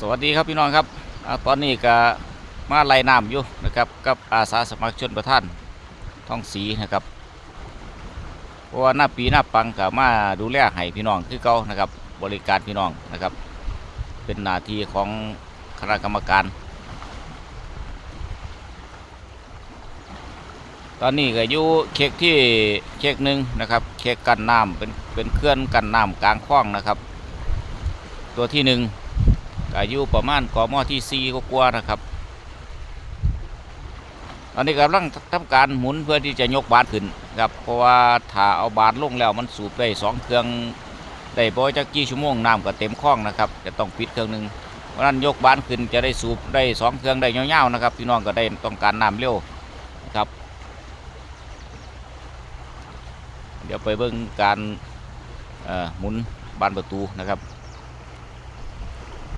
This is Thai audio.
สวัสดีครับพี่น้องครับอตอนนี้ก็มาไล่น้ำอยู่นะครับกับอาสาสมัครชนประทานท้องสีนะครับเพราะว่าหน้าปีหน้าปังก็มาดูแลให้พี่น้องคือเก่านะครับบริการพี่น้องนะครับ เป็นหน้าที่ของคณะกรรมการ ตอนนี้ก็อยู่เค้กที่เค้กหนึ่งนะครับเค้กกันน้ำเป็นเป็นเคลื่อนกันน้ำกลางคลองนะครับ ตัวที่หนึ่ง อายุประมาณกมที่สี่ก็กว่านะครับตอนนี้กำลังทำการหมุนเพื่อที่จะยกบาทขึ้นครับเพราะว่าถ้าเอาบาทลงแล้วมันสูบได้สองเครื่องได้บ่จักกี่ชั่วโมงน้ำก็เต็มคลองนะครับจะต้องปิดเครื่องหนึ่งเพราะนั้นยกบาทขึ้นจะได้สูบได้สองเครื่องได้ยาๆนะครับพี่น้องก็ได้ต้องการน้ำเร็วนะครับ เดี๋ยวไปเบิ่งการหมุนบานประตูนะครับ